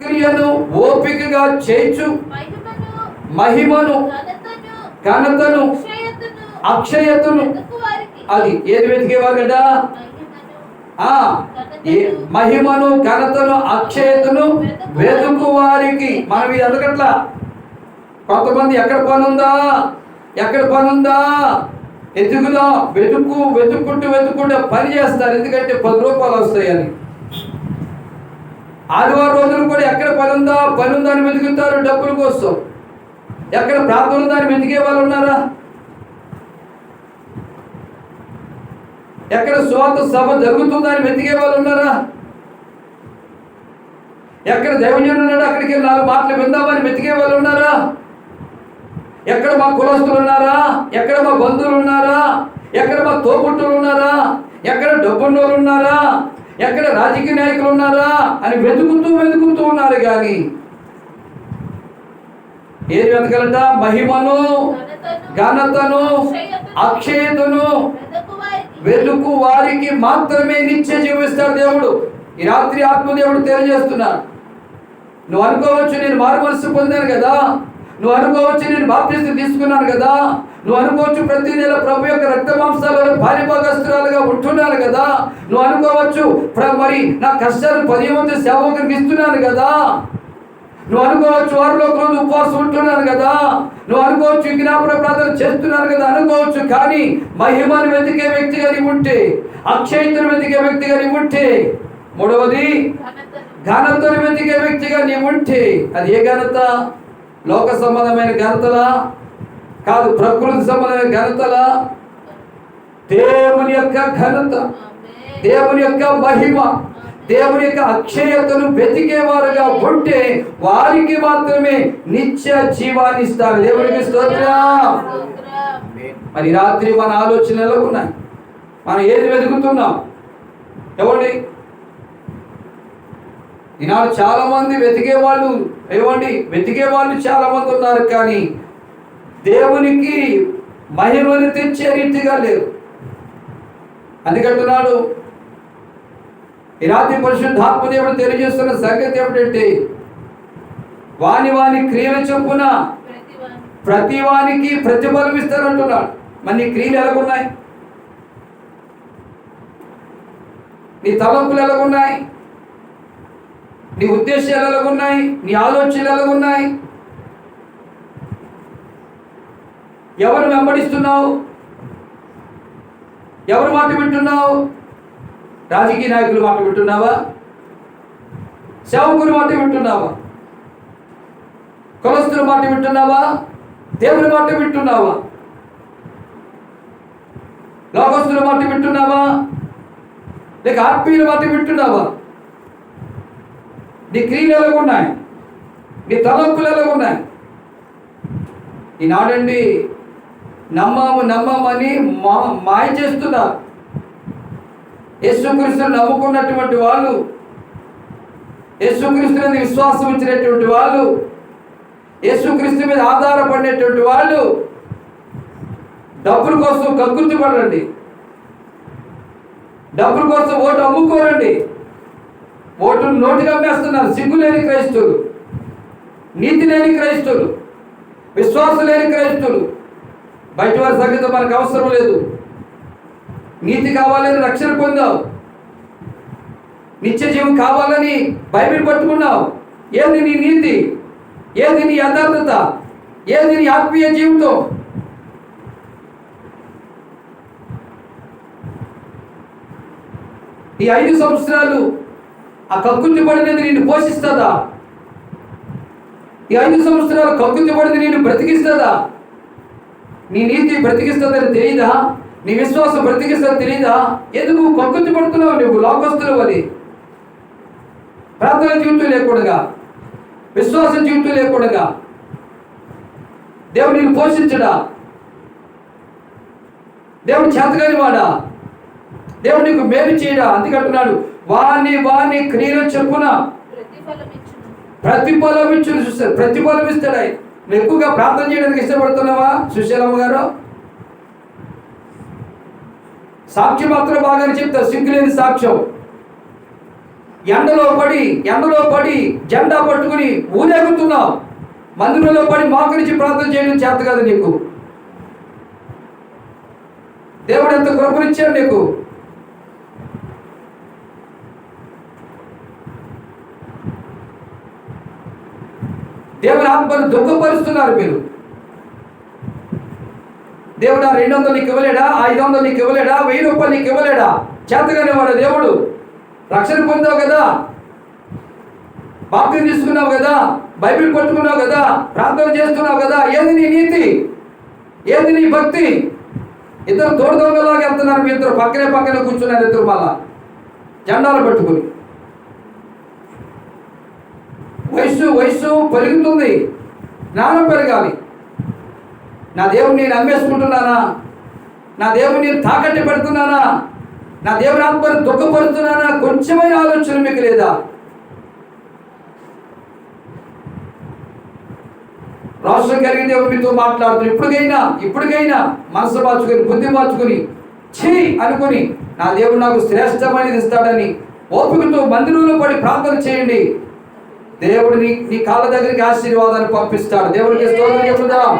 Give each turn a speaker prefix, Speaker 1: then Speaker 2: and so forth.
Speaker 1: క్రియను ఓపికగా చేర్చు
Speaker 2: మహిమను ఘనతను అక్షయతను.
Speaker 1: అది ఏది వెతికేవారు
Speaker 2: మహిమను
Speaker 1: ఏ మహిమను ఘనతను అక్షయతను వెతుకు వారికి. మనం ఇది ఎదగట్లా కొంతమంది ఎక్కడ పనుందా? ఎక్కడ పనుందా? ఉందా వెతుకు వెతుక్కుంటూ వెతుక్కుంటూ పని చేస్తారు. ఎందుకంటే పది రూపాయలు వస్తాయని. ఆదివారం రోజులు కూడా ఎక్కడ పని ఉందా? పని ఉందా అని వెతుకుతారు డబ్బుల కోసం. ఎక్కడ ప్రార్థన ఉందా అని వెతికే వాళ్ళు ఉన్నారా? ఎక్కడ స్వాత సభ జరుగుతుందని వెతికే వాళ్ళు ఉన్నారా? ఎక్కడ దైవజనుడు ఉన్నాడో? అక్కడికి నాలుగు మాటలు విందామని వెతికే వాళ్ళు ఉన్నారా? ఎక్కడ మా కులస్తులు ఉన్నారా? ఎక్కడ మా బంధువులు ఉన్నారా? ఎక్కడ మా తోపుట్టులు ఉన్నారా? ఎక్కడ డబ్బున్నోళ్ళు ఉన్నారా? ఎక్కడ రాజకీయ నాయకులు ఉన్నారా అని వెతుకుతూ వెతుకుతూ ఉన్నారు కానీ ఏది వెతకలంట? మహిమను ఘనతను అక్షయతను
Speaker 2: వెతుకు వారికి
Speaker 1: మాత్రమే నిత్య జీవిస్తాడు దేవుడు. ఈ రాత్రి ఆత్మదేవుడు తెలియజేస్తున్నాడు నువ్వు అనుకోవచ్చు నేను మారుమనసు పొందాను కదా. నువ్వు అనుకోవచ్చు నేను బాప్తిస్తు తీసుకున్నాను కదా. నువ్వు అనుకోవచ్చు ప్రతి నెల ప్రభు యొక్క రక్త మాంసాలు ఉంటున్నాను కదా. నువ్వు అనుకోవచ్చు ప్ర- మరి నా కష్టాలు పది మంది సేవకునికి ఇస్తున్నాను కదా. నువ్వు అనుకోవచ్చు వారిలో ఒక రోజు ఉపవాసం ఉంటున్నాను కదా. నువ్వు అనుకోవచ్చు జ్ఞాపన ప్రార్థన చేస్తున్నాను కదా. అనుకోవచ్చు కానీ మహిమను వెతికే వ్యక్తి కానీ ఉంటే అక్షయతను వెతికే వ్యక్తి కానీ ఉంటే మూడవది
Speaker 2: ఘనతను
Speaker 1: ఘనతను వెతికే వ్యక్తిగా నీవు ఉంటే అది ఏ ఘనత? లోక సంబంధమైన ఘనతలా? కాదు ప్రకృతి సంబంధమైన ఘనతలా? దేవుని యొక్క ఘనత. దేవుని యొక్క మహిమ దేవుని యొక్క అక్షయతను వెతికేవారుగా ఉంటే వారికి మాత్రమే నిత్య జీవాన్ని ఇస్తారు దేవునికి స్తోత్రం. మరి రాత్రి మన ఆలోచనలు ఉన్నాయి. మనం ఏది వెతుకుతున్నాం? ఏమండి ఈనాడు చాలా మంది వెతికే వాళ్ళు ఏమండి వెతికే వాళ్ళు చాలా మంది ఉన్నారు కానీ దేవునికి మహిమను తెచ్చే రీతిగా లేరు. అందుకంటున్నాడు ఇలాంటి రాత్రి పరిశుద్ధాత్మ తెలియజేస్తున్న సంగతి ఏమిటంటే వాని వాని క్రియల చొప్పున ప్రతి వానికి ప్రతిఫలం ఇస్తారంటున్నాడు మరి నీ క్రియలు ఎలాగున్నాయి? నీ తలంపులు ఎలాగున్నాయి? నీ ఉద్దేశాలు ఎలాగున్నాయి? నీ ఆలోచనలు ఎలాగున్నాయి? ఎవరు వెంబడిస్తున్నావు? ఎవరు మాట వింటున్నావు? రాజకీయ నాయకుల మాట వింటున్నావా? సేవకుల మాట వింటున్నావా? కులస్తుల మాట వింటున్నావా? దేవుని మాట వింటున్నావా? లోకస్తుల మాట వింటున్నావా? లేక ఆత్మీయుల మాట వింటున్నావా? నీ క్రియలు ఎలాగున్నాయి? నీ తలంపులు ఎలాగున్నాయి? ఈనాడండి నమ్మాము నమ్మామని మా మాయ చేస్తున్నారు. యేసుక్రీస్తుని నమ్ముకున్నటువంటి వాళ్ళు యేసుక్రీస్తుని విశ్వాసం ఇచ్చినటువంటి వాళ్ళు యేసుక్రీస్తు మీద ఆధారపడినటువంటి వాళ్ళు డబ్బుల కోసం కక్కుర్తి డబ్బుల కోసం ఓటు అమ్ముకోరండి. ఓటు నోటికి అమ్మేస్తున్నారు. సిగ్గు లేని క్రైస్తవులు నీతి లేని క్రైస్తవులు విశ్వాసం లేని క్రైస్తవులు. బయట వారి సంగతి మనకు అవసరం లేదు. నీతి కావాలని రక్షణ పొందావు. నిత్య జీవం కావాలని బైబిల్ పట్టుకున్నావు. ఏది నీ నీతి? ఏది నీ యథార్థత? ఏది నీ ఆత్మీయ జీవితం? ఈ ఐదు సంవత్సరాలు ఆ కక్కుర్తి పడినది నిన్ను పోషిస్తుందా? ఈ ఐదు సంవత్సరాలు కక్కుర్తి పడింది నిన్ను బ్రతికిస్తుందా? నీ నీతి బ్రతికిస్తుందని తెలియదా నీ విశ్వాసం బ్రతికిస్తుందని తెలియదా ఎందుకు కక్కుర్తి పడుతున్నావు నువ్వు లోకస్తులు అని ప్రార్థన జీవితం లేకుండా విశ్వాస జీవితం లేకుండా దేవుడు నిన్ను పోషించడా? దేవుడు చేతగాని వాడా? దేవుడు నీకు మేలు చేయడా? అందుకంటున్నాడు వాని వాని క్రియలు చెప్పున?
Speaker 2: ప్రతిఫలం ఇచ్చును
Speaker 1: ప్రతిఫలం ఇచ్చును చూస్తారు ప్రతిఫలం ఇస్తాడు ఆయన. నువ్వు ఎక్కువగా ప్రార్థన చేయడానికి ఇష్టపడుతున్నావా సుశీలమ్మ గారు? సాక్ష్యం మాత్రం బాగానే చెప్తారు సిగ్గులేని సాక్ష్యం. ఎండలో పడి ఎండలో పడి జెండా పట్టుకుని ఊరేగుతున్నావు. మందిరంలో పడి మోకరించి ప్రార్థన చేయడం చేత కాదు నీకు. దేవుడు ఎంత కృపనిచ్చాడు నీకు. దేవుని ఆత్మను దుఃఖపరుస్తున్నారు మీరు. దేవుడు ఆ రెండు వందలు నీకు ఇవ్వలేడా? ఐదు వందలు నీకు ఇవ్వలేడా? వెయ్యి రూపాయలు నీకు ఇవ్వలేడా? చేతగానే వాడు దేవుడు. రక్షణ పొందావు కదా. బాప్తిని తీసుకున్నావు కదా. బైబిల్ పట్టుకున్నావు కదా. ప్రార్థన చేస్తున్నావు కదా. ఏది నీ నీతి? ఏది నీ భక్తి? ఇద్దరు తోడు దొంగలాగా వెళ్తున్నారు మీ ఇద్దరు. పక్కనే పక్కనే కూర్చున్నారు ఇద్దరు మళ్ళా. జెండాలు పట్టుకుని. వయస్సు వయస్సు పెరుగుతుంది. జ్ఞానం పెరగాలి. నా దేవుని నేను అమ్మేసుకుంటున్నానా నా దేవుని నేను తాకట్టు పెడుతున్నానా? నా దేవుని ఆత్మను దుఃఖపడుతున్నానా? కొంచెమైన ఆలోచన మీకు లేదా? రాష్ట్రం కలిగిన దేవుడు మీతో మాట్లాడుతున్నారు ఇప్పటికైనా ఇప్పటికైనా మనసు మార్చుకొని బుద్ధి మార్చుకొని ఛీ అనుకుని నా దేవుడు నాకు శ్రేష్టమైనది ఇస్తాడని ఓపికతో మందిరంలో పడి ప్రార్థన చేయండి. దేవుడు నీ నీ కాళ్ళ దగ్గరికి ఆశీర్వాదాన్ని పంపిస్తాడు. దేవుడికి స్తోత్రం చెప్పుదాం.